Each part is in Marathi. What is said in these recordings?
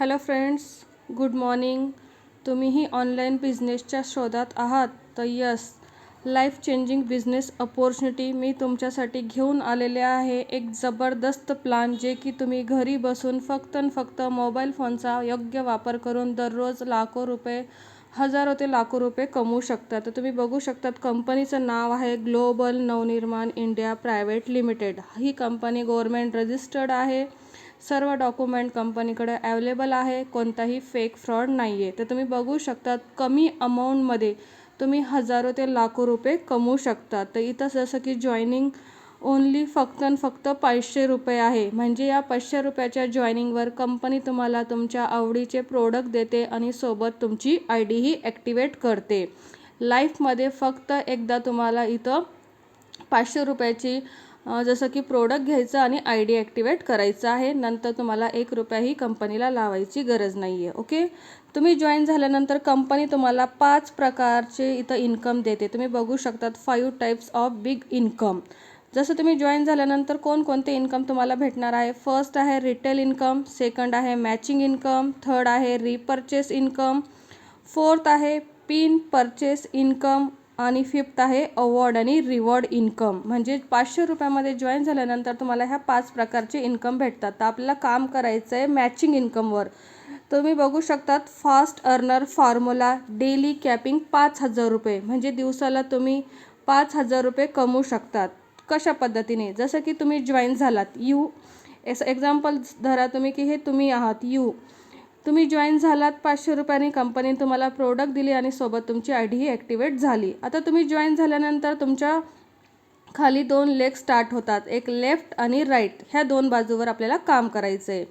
Hello friends good morning. तुम्हीही ऑनलाईन बिझनेसच्या शोधात आहात तर yes life changing business opportunity मी तुमच्यासाठी घेऊन आलेले आहे. एक जबरदस्त प्लान जे की तुम्ही घरी बसून फक्त आणि फक्त मोबाईल फोनचा योग्य वापर करून दररोज लाखो रुपये हजारो ते लाखो रुपये कमवू शकता. तर तुम्ही बघू शकतात कंपनीचं नाव आहे global Navnirman India private limited. ही कंपनी गव्हर्मेंट रजिस्टर्ड आहे. सर्व डॉक्युमेंट कंपनीकडे अवेलेबल आहे कोणताही फेक फ्रॉड नाही आहे तर तुम्ही बघू शकतात कमी अमाऊंटमध्ये तुम्ही हजारो ते लाखो रुपये कमवू शकता तर इथं जसं की जॉईनिंग ओन्ली फक्त आणि फक्त पाचशे रुपये आहे. म्हणजे या पाचशे रुपयाच्या जॉईनिंगवर कंपनी तुम्हाला तुमच्या आवडीचे प्रोडक्ट देते आणि सोबत तुमची आय डीही ॲक्टिवेट करते. लाईफमध्ये फक्त एकदा तुम्हाला इथं पाचशे रुपयाची जसं की प्रोडक्ट घ्यायचं आणि आय डी ॲक्टिवेट करायचं आहे. नंतर तुम्हाला एक रुपयाही कंपनीला लावायची गरज नाही आहे ओके तुम्ही जॉईन झाल्यानंतर कंपनी तुम्हाला पाच प्रकारचे इथं इन्कम देते. तुम्ही बघू शकतात five types of big income जसं तुम्ही जॉईन झाल्यानंतर कोणकोणते इन्कम तुम्हाला भेटणार आहे? फर्स्ट आहे रिटेल इन्कम सेकंड आहे मॅचिंग इन्कम थर्ड आहे रिपर्चेस इन्कम फोर्थ आहे पिन परचेस इन्कम आणि फिफ्थ आहे अवॉर्ड आणि रिवॉर्ड इन्कम म्हणजे पाचशे रुपयामध्ये जॉईन झाल्यानंतर तुम्हाला ह्या पाच प्रकारचे इन्कम भेटतात. तर आपल्याला काम करायचं आहे मॅचिंग इन्कमवर तुम्ही बघू शकतात fast earner formula daily capping पाच हजार रुपये. म्हणजे दिवसाला तुम्ही पाच हजार रुपये कमवू शकतात. कशा पद्धतीने? जसं की तुम्ही जॉईन झालात यू एस एक्झाम्पल धरा तुम्ही की हे तुम्ही आहात यू तुम्ही जॉईन झालात पाचशे रुपयांनी कंपनीने तुम्हाला प्रोडक्ट दिली आणि सोबत तुमची आय डीही ॲक्टिवेट झाली. आता तुम्ही जॉईन झाल्यानंतर तुमच्या खाली दोन लेग स्टार्ट होतात. एक लेफ्ट आणि राईट ह्या दोन बाजूवर आपल्याला काम करायचं आहे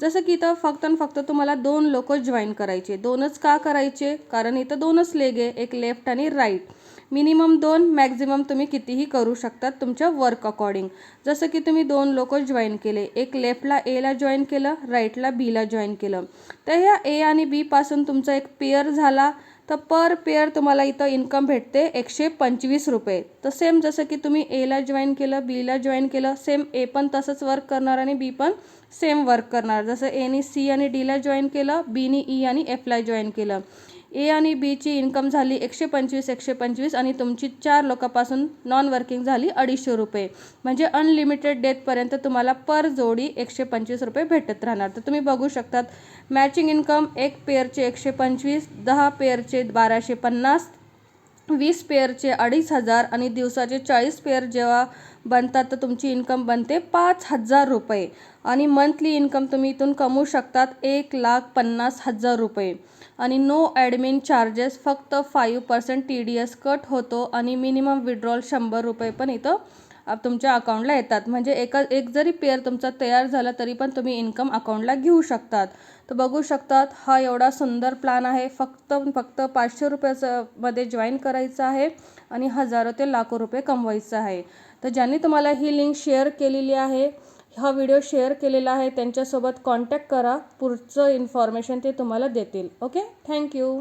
जसं की इथं फक्त आणि फक्त तुम्हाला दोन लोक जॉईन करायचे. दोनच का करायचे? कारण इथं दोनच लेग आहे. एक लेफ्ट आणि राईट मिनिमम दोन मॅक्झिमम तुम्ही कितीही करू शकतात तुमच्या वर्क अकॉर्डिंग जसं की तुम्ही दोन लोक जॉईन केले. एक लेफ्टला एला जॉईन केलं राईटला बीला जॉईन केलं. तर ह्या ए आणि बीपासून तुमचा एक पेअर झाला. तर पर पेअर तुम्हाला इथं इन्कम भेटते एकशे पंचवीस रुपये. तर सेम जसं की तुम्ही एला जॉईन केलं बीला जॉईन केलं सेम ए पण तसंच वर्क करणार आणि बी पण सेम वर्क करणार. जसं एनी सी आणि डीला जॉईन केलं बीनी ई e आणि एफला जॉईन केलं. ए आणि बीची इन्कम झाली एकशे पंचवीस एकशे पंचवीस आणि तुमची चार लोकांपासून नॉन वर्किंग झाली अडीचशे रुपये. म्हणजे अनलिमिटेड डेथपर्यंत तुम्हाला पर जोडी एकशे पंचवीस रुपये भेटत राहणार. तर तुम्ही बघू शकतात मॅचिंग इन्कम एक पेअरचे एकशे पंचवीस दहा पेअरचे बाराशे पन्नास वीस पेअरचे अडीच हजार आणि दिवसाचे चाळीस पेअर जेव्हा बनतात तर तुमची इन्कम बनते पाच हजार रुपये. आणि मंथली इन्कम तुम्ही इथून कमवू शकतात एक लाख पन्नास हजार रुपये. आणि नो ॲडमिन चार्जेस फक्त five percent T D S cut होतो आणि मिनिमम विड्रॉल शंभर रुपये पण इथं तुमच्या अकाउंटला येतात. म्हणजे एका एक जरी पेअर तुमचा तयार झाला तरी पण तुम्ही इन्कम अकाउंटला घेऊ शकतात. तर बघू शकतात हा एवढा सुंदर प्लॅन आहे. फक्त फक्त पाचशे रुपयाचं मध्ये जॉईन करायचं आहे आणि हजारो ते लाखो रुपये कमवायचं आहे. तर ज्यांनी तुम्हाला ही लिंक शेअर केलेली आहे हा व्हिडिओ शेअर केलेला आहे त्यांच्यासोबत कॉन्टॅक्ट करा. पुढचं इन्फॉर्मेशन ते तुम्हाला देतील. Okay thank you